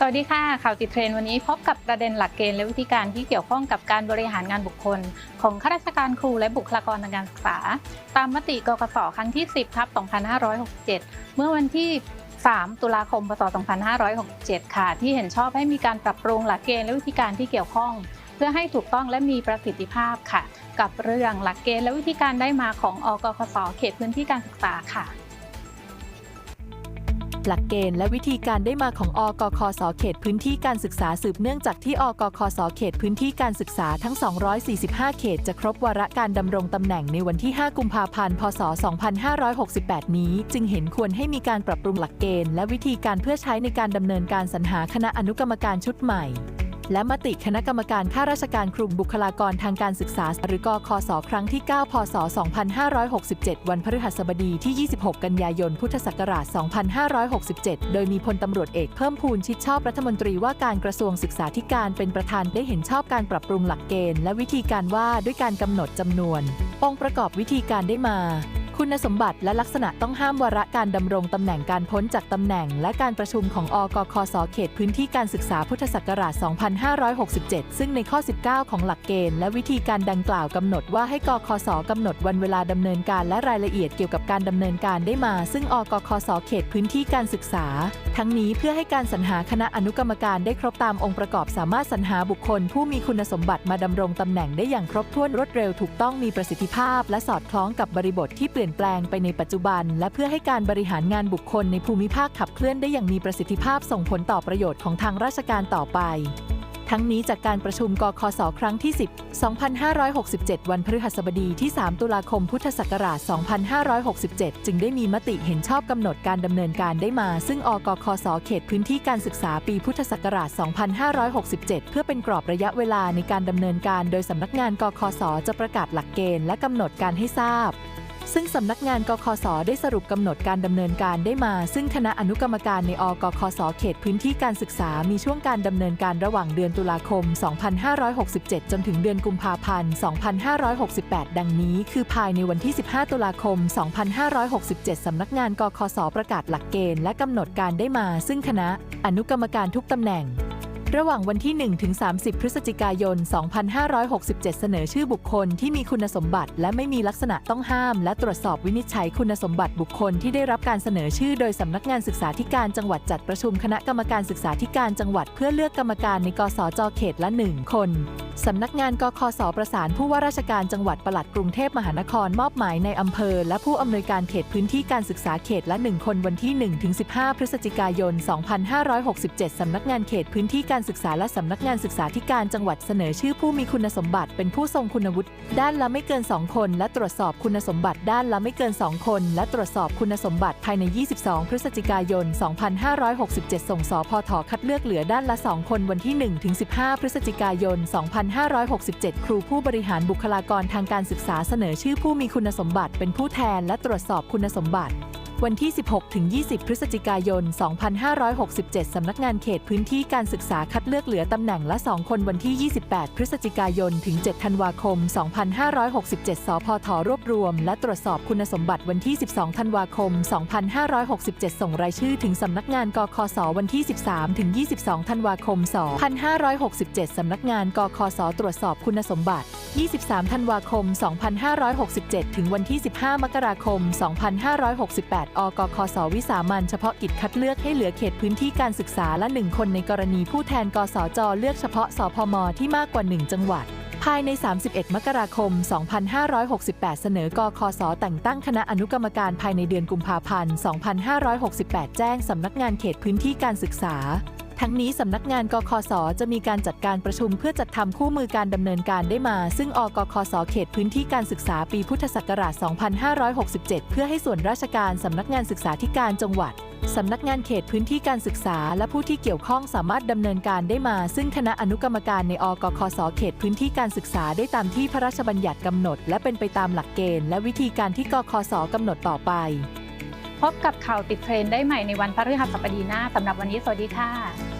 สวัสดีค่ะ ข่าวติดเทรนด์วันนี้พบกับประเด็นหลักเกณฑ์และวิธีการที่เกี่ยวข้องกับการบริหารงานบุคคล ของข้าราชการครูและบุคลากรทางการศึกษา ตามมติกกสครั้งที่ 10ทับ2567 เมื่อวันที่ 3 ตุลาคม พศ 2567 ค่ะ ที่เห็นชอบให้มีการปรับปรุงหลักเกณฑ์และวิธีการที่เกี่ยวข้อง เพื่อให้ถูกต้องและมีประสิทธิภาพค่ะ กับเรื่องหลักเกณฑ์และวิธีการได้มาของอกคสเขตพื้นที่การศึกษาค่ะ หลักเกณฑ์และวิธีการได้มาของอกคสเขตพื้นที่การศึกษาสืบเนื่องจากที่อกคสเขตพื้นที่การศึกษาทั้ง 245 เขตจะครบวาระการดำรงตำแหน่งในวันที่ 5 กุมภาพันธ์ พศ 2568 นี้ จึงเห็นควรให้มีการปรับปรุงหลักเกณฑ์และวิธีการเพื่อใช้ในการดำเนินการสรรหาคณะอนุกรรมการชุดใหม่ และมติคณะกรรมการข้าราชการครูบุคลากรทางการศึกษา หรือกคสครั้งที่ 9 พศ 2567 วันพฤหัสบดีที่ 26 กันยายน พุทธศักราช 2567 โดยมีพลตำรวจเอกเพิ่มพูนชิดชอบรัฐมนตรีว่าการกระทรวงศึกษาธิการเป็นประธานได้เห็นชอบการปรับปรุงหลักเกณฑ์และวิธีการว่าด้วยการกำหนดจำนวนองค์ประกอบวิธีการได้มา คุณสมบัติและลักษณะต้องห้ามวาระการดำรงตำแหน่งการพ้นจากตำแหน่ง และการประชุมของอกคสเขตพื้นที่การศึกษาพุทธศักราช 2567 ซึ่งในข้อ 19 ของหลักเกณฑ์ และวิธีการดังกล่าวกำหนดว่าให้กคสกำหนดวันเวลาดำเนินการและรายละเอียดเกี่ยวกับการดำเนินการได้มา ซึ่งอกคสเขตพื้นที่การศึกษา ทั้งนี้เพื่อให้การสรรหาคณะอนุกรรมการได้ครบตามองค์ประกอบสามารถสรรหาบุคคล ผู้มีคุณสมบัติมาดำรงตำแหน่งได้อย่างครบถ้วนรวดเร็วถูกต้องมีประสิทธิภาพ และสอดคล้องกับบริบทที่เปลี่ยนลี่ยนแปลงไปในปัจจุบัน และเพื่อให้การบริหารงานบุคคลในภูมิภาคขับเคลื่อนได้อย่างมีประสิทธิภาพส่งผลต่อประโยชน์ของทางราชการต่อไป ทั้งนี้จากการประชุมกคสครั้งที่ 10 2567 วันพฤหัสบดีที่ 3 ตุลาคมพุทธศักราช 2567 จึงได้มีมติเห็นชอบกำหนดการดำเนินการได้มา ซึ่งอกคสเขตพื้นที่การศึกษาปีพุทธศักราช 2567 เพื่อเป็นกรอบระยะเวลาในการดำเนินการ โดยสำนักงานกคสจะประกาศหลักเกณฑ์และกำหนดการให้ทราบ ซึ่งสำนักงานกคสได้สรุปกำหนดการดำเนินการได้มา ซึ่งคณะอนุกรรมการในอกคสเขตพื้นที่การศึกษา มีช่วงการดำเนินการระหว่างเดือนตุลาคม 2567 จนถึงเดือนกุมภาพันธ์ 2568 ดังนี้ คือภายในวันที่ 15 ตุลาคม 2567 สำนักงานกคสประกาศหลักเกณฑ์และกำหนดการได้มา ซึ่งคณะอนุกรรมการทุกตำแหน่ง ระหว่างวันที่ 1 ถึง 30 พฤศจิกายน 2567 เสนอชื่อบุคคลที่มีคุณสมบัติ และไม่มีลักษณะต้องห้าม และตรวจสอบวินิจฉัยคุณสมบัติบุคคลที่ได้รับการเสนอชื่อ โดยสำนักงานศึกษาธิการจังหวัดจัดประชุมคณะกรรมการศึกษาธิการจังหวัด เพื่อเลือกกรรมการในกสจเขตละ 1 คน สำนักงานกคสประสานผู้ว่าราชการจังหวัดปลัดกรุงเทพมหานครมอบหมายในอำเภอ และผู้อำนวยการเขตพื้นที่การศึกษาเขตละ 1 คนวันที่ 1-15 พฤศจิกายน 2567 สำนักงานเขตพื้นที่การศึกษาและสำนักงานศึกษาธิการจังหวัดเสนอชื่อผู้มีคุณสมบัติเป็นผู้ทรงคุณวุฒิด้านละไม่เกิน 2 คน และตรวจสอบคุณสมบัติด้านละไม่เกิน 2 คน และตรวจสอบคุณสมบัติภายใน 22 พฤศจิกายน 2567 ส่งสพทคัดเลือกเหลือด้านละ 2 คนวันที่ 1-15 พฤศจิกายน2567 ครูผู้บริหารบุคลากรทางการศึกษาเสนอชื่อผู้มีคุณสมบัติเป็นผู้แทนและตรวจสอบคุณสมบัติ วันที่ 16-20 พฤศจิกายน 2567 สำนักงานเขตพื้นที่การศึกษาคัดเลือกเหลือตำแหน่งละ 2 คนวันที่ 28 พฤศจิกายน ถึง 7 ธันวาคม 2567 สพทรวบรวม และตรวจสอบคุณสมบัติวันที่ 12 ธันวาคม 2567 ส่งรายชื่อถึงสำนักงานกคสวันที่ 13-22 ธันวาคม 2567 สำนักงานกคสตรวจสอบคุณสมบัติ 23 ธันวาคม 2567 ถึงวันที่ 15 มกราคม 2568อกคสวิสามันเฉพาะกิจคัดเลือกให้เหลือเขตพื้นที่การศึกษาละ1คนในกรณีผู้แทนกสจเลือกเฉพาะสพมที่มากกว่า 1 จังหวัด ภายใน 31 มกราคม 2568 เสนอกคสแต่งตั้งคณะอนุกรรมการภายในเดือนกุมภาพันธ์ 2568 แจ้งสำนักงานเขตพื้นที่การศึกษา ทั้งนี้สำนักงานกคสจะมีการจัดการประชุมเพื่อจัดทำคู่มือการดำเนินการได้มา ซึ่งอกคสเขตพื้นที่การศึกษาปีพุทธศักราช 2567 เพื่อให้ส่วนราชการสำนักงานศึกษาธิการจังหวัดสำนักงานเขตพื้นที่การศึกษา และผู้ที่เกี่ยวข้องสามารถดำเนินการได้มา ซึ่งคณะอนุกรรมการในอกคสเขตพื้นที่การศึกษาได้ตามที่พระราชบัญญัติกำหนด และเป็นไปตามหลักเกณฑ์และวิธีการที่กคสกำหนดต่อไป พบกับข่าวติดเทรนด์ได้ใหม่ในวันพฤหัสบดีหน้าสำหรับวันนี้สวัสดีค่ะ